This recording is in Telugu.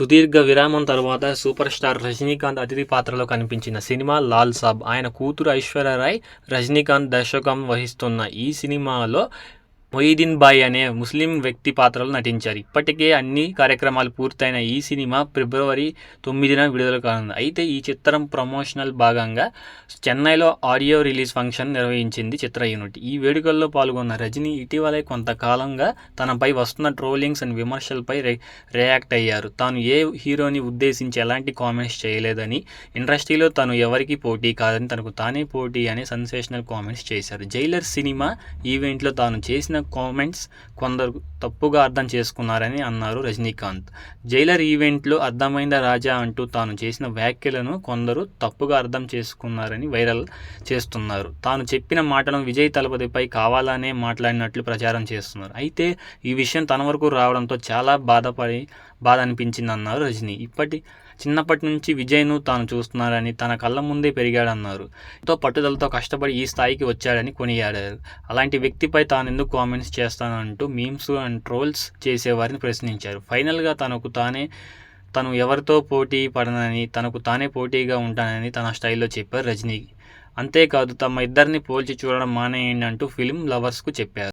సుదీర్ఘ విరామం తర్వాత సూపర్ స్టార్ రజనీకాంత్ అతిథి పాత్రలో కనిపించిన సినిమా లాల్ సాబ్. ఆయన కూతురు ఐశ్వర్య రాయ్ రజనీకాంత్ దర్శకం వహిస్తున్న ఈ సినిమాలో మొయిదీన్ బాయ్ అనే ముస్లిం వ్యక్తి పాత్రలో నటించారు. ఇప్పటికే అన్ని కార్యక్రమాలు పూర్తయిన ఈ సినిమా ఫిబ్రవరి తొమ్మిదిన విడుదల కానుంది. అయితే ఈ చిత్రం ప్రమోషనల్ భాగంగా చెన్నైలో ఆడియో రిలీజ్ ఫంక్షన్ నిర్వహించింది చిత్ర యూనిట్. ఈ వేడుకల్లో పాల్గొన్న రజనీ ఇటీవలే కొంతకాలంగా తనపై వస్తున్న ట్రోలింగ్స్ అండ్ విమర్శలపై రి రియాక్ట్ అయ్యారు. తాను ఏ హీరోని ఉద్దేశించి ఎలాంటి కామెంట్స్ చేయలేదని ఇండస్ట్రీలో తను ఎవరికి పోటీ కాదని తనకు తానే పోటీ అనే సెన్సేషనల్ కామెంట్స్ చేశారు. జైలర్ సినిమా ఈవెంట్లో తాను చేసిన చేసిన కామెంట్స్ కొందరు తప్పుగా అర్థం చేసుకున్నారని అన్నారు రజనీకాంత్. జైలర్ ఈవెంట్లో అర్థమైందా రాజా అంటూ తాను చేసిన వ్యాఖ్యలను కొందరు తప్పుగా అర్థం చేసుకున్నారని వైరల్ చేస్తున్నారు. తాను చెప్పిన మాటలను విజయ్ తలపతిపై కావాలనే మాట్లాడినట్లు ప్రచారం చేస్తున్నారు. అయితే ఈ విషయం తన వరకు రావడంతో చాలా బాధపడి బాధ అనిపించింది అన్నారు రజనీ. ఇప్పటి చిన్నప్పటి నుంచి విజయ్ను తాను చూస్తున్నారని తన కళ్ళ ముందే పెరిగాడన్నారు. ఎంతో పట్టుదలతో కష్టపడి ఈ స్థాయికి వచ్చాడని కొనియాడారు. అలాంటి వ్యక్తిపై తాను ఎందుకు కామెంట్స్ చేస్తానంటూ మీమ్స్ అండ్ ట్రోల్స్ చేసేవారిని ప్రశ్నించారు. ఫైనల్గా తనకు తానే తను ఎవరితో పోటీ పడనని తనకు తానే పోటీగా ఉంటానని తన స్టైల్లో చెప్పారు రజనీ. అంతేకాదు తమ ఇద్దరిని పోల్చి చూడడం మానేయండి అంటూ ఫిలిం లవర్స్కు చెప్పారు.